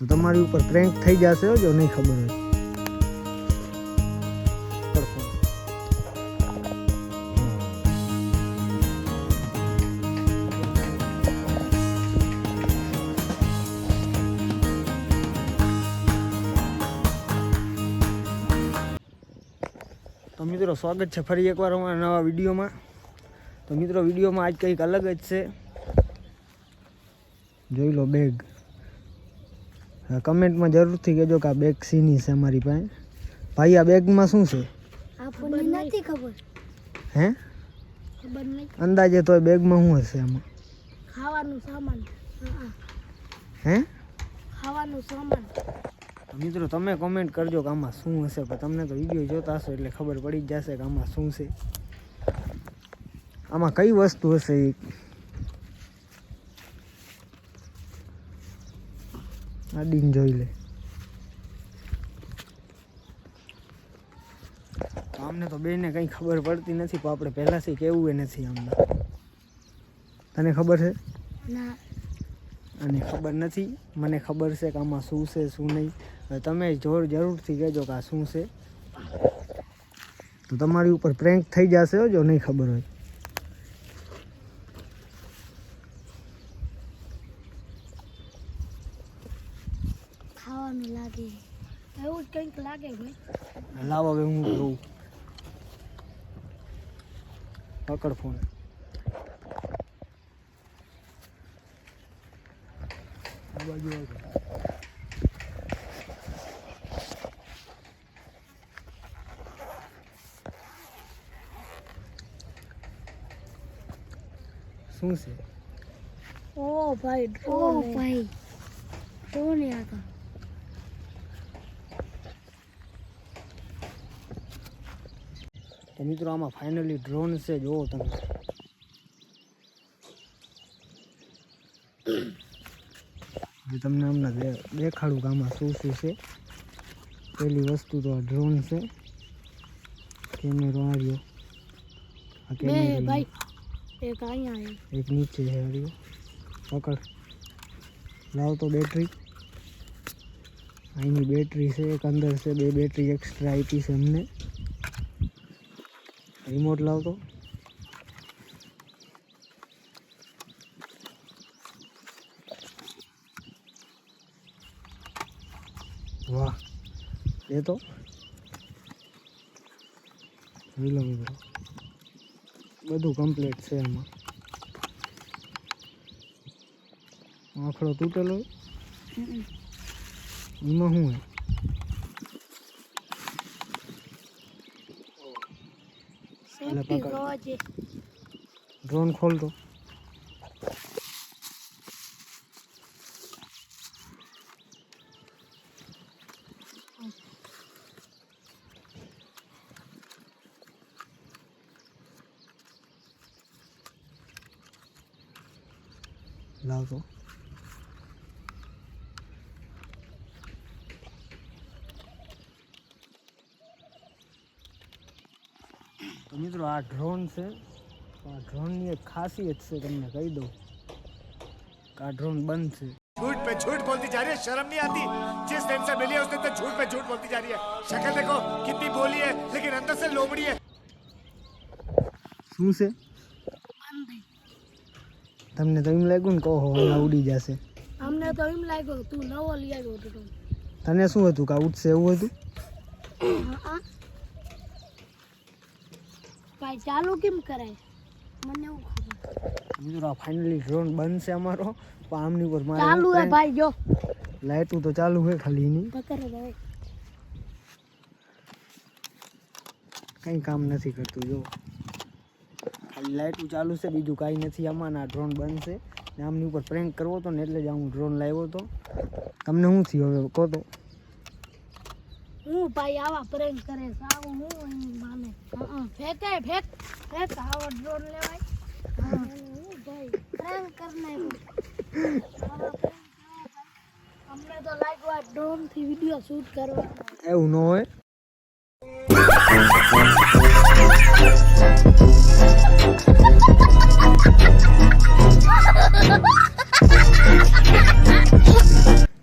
तो तुम्हारी ऊपर ट्रेंड થઈ જશે જો નહીં ખબર હોય તો મિત્રો સ્વાગત છે ફરી એકવાર અમારા નવા વિડિયોમાં તો મિત્રો વિડિયોમાં આજ કંઈક અલગ જ છે જોઈ લો બેગ કમેન્ટમાં જરૂરથી કહેજો કે આ બેગ સીની છે અમારી પાસે ભાઈ આ બેગમાં શું છે હે અંદાજે તો બેગમાં શું હશે આમાં ખાવાનું સામાન હે ખાવાનું સામાન મિત્રો તમે કોમેન્ટ કરજો કે આમાં શું હશે પણ તમને તો વિડીયો જોતા હશો એટલે ખબર પડી જ જશે કે આમાં શું છે આમાં કઈ વસ્તુ હશે એ ગાડીને જોઈ લે અમને તો બેને કંઈ ખબર પડતી નથી પણ આપણે પહેલાંથી કેવું એ નથી અમને તને ખબર છે અને ખબર નથી મને ખબર છે કે આમાં શું છે શું નહીં તમે જોર જરૂરથી કહેજો કે આ શું છે તો તમારી ઉપર પ્રેન્ક થઈ જશે જો નહીં ખબર હોય એવું જ કંઈક લાગે ભાઈ લાવો હવે હું જોઉં પકડ ફોન બાજુ શું છે ઓ ભાઈ ઓ ભાઈ ડ્રોન આવ્યા હતા तो मित्रों आम फाइनली ड्रोन से जो तक तमाम देखाड़ू आम शू शू से पहली वस्तु तो ड्रोन से कैमरा आ एक है एक नीचे है पकड़ लाओ तो बैटरी अँ बैटरी से एक अंदर से बे बैटरी एक्स्ट्रा आई से हमने रिमोट लाओ तो वाह ये तो वेला में बધું કમ્પ્લીટ છે એમાં આખરો તૂટેલો ઇમો હું હે नपकड़ ड्रोन खोल दो लाओ तो તો મિત્રો આ ડ્રોન છે આ ડ્રોનની એક ખાસિયત છે તમને કહી દઉં કે આ ડ્રોન બંધ છે झूठ पे झूठ बोलती जा रही है शर्म नहीं आती जिस दिन से मिली है उस दिन से झूठ पे झूठ बोलती जा रही है शक्ल देखो कितनी बोली है लेकिन अंदर से लोमड़ी है શું છે તમને તો એમ લાગ્યું ને કહો હવે ઉડી જશે અમને તો એમ લાગ્યું તું નવો લઈ આવ્યો હતો તને શું હતું કે ઉડશે એવું હતું ભાઈ ચાલુ કેમ કરાય મને મિત્રો ફાઇનલી ડ્રોન બંધ છે અમારો પણ આમની ઉપર મારે ચાલુ હે ભાઈ જો લાઈટું તો ચાલુ હે ખાલી ની પકડે ભાઈ કંઈ કામ નથી કરતું જો ખાલી લાઈટું ચાલુ છે બીજું કાંઈ નથી આમાં ના ડ્રોન બંધ છે ને આમની ઉપર પ્રેન્ક કરવો હતો ને એટલે જ હું ડ્રોન લાવ્યો તો તમને શું થયું હવે કહો તો હું ભાઈ આવા પ્રેમ કરે સાવ હું અહીં માને હા ફેંકે ફેંક ફેંક આવો ડ્રોન લેવાય હા હું ભાઈ પ્રેમ કરને અમને તો લાગ્યું ડ્રોન થી વિડિયો શૂટ કરવા એવું ન હોય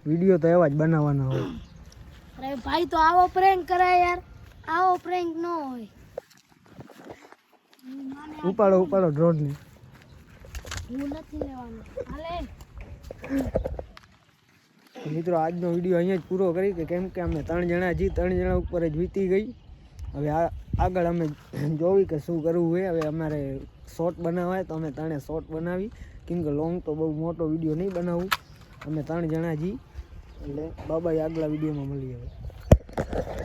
વિડીયો તો એવા જ બનાવવાના હોય અરે ભાઈ તો આવો પ્રેન્ક કરાય યાર આવો પ્રેન્ક નો હોય ઉપાડો ઉપાડો ડ્રોન ને હું નથી લેવાનો હાલે મિત્રો આજનો વિડીયો અહીંયા જ પૂરો કરી કે કેમ કે અમે ત્રણ જણા જી ત્રણ જણા ઉપર જ વીતી ગઈ હવે આગળ અમે જોવી કે શું કરવું હોય હવે અમારે શોર્ટ બનાવવા તો અમે ત્રણે શોર્ટ બનાવી કેમ કે લોંગ તો બહુ મોટો વિડીયો નહીં બનાવું અમે ત્રણ જણા જી એટલે બાબાએ આગલા વિડીયોમાં મળીએ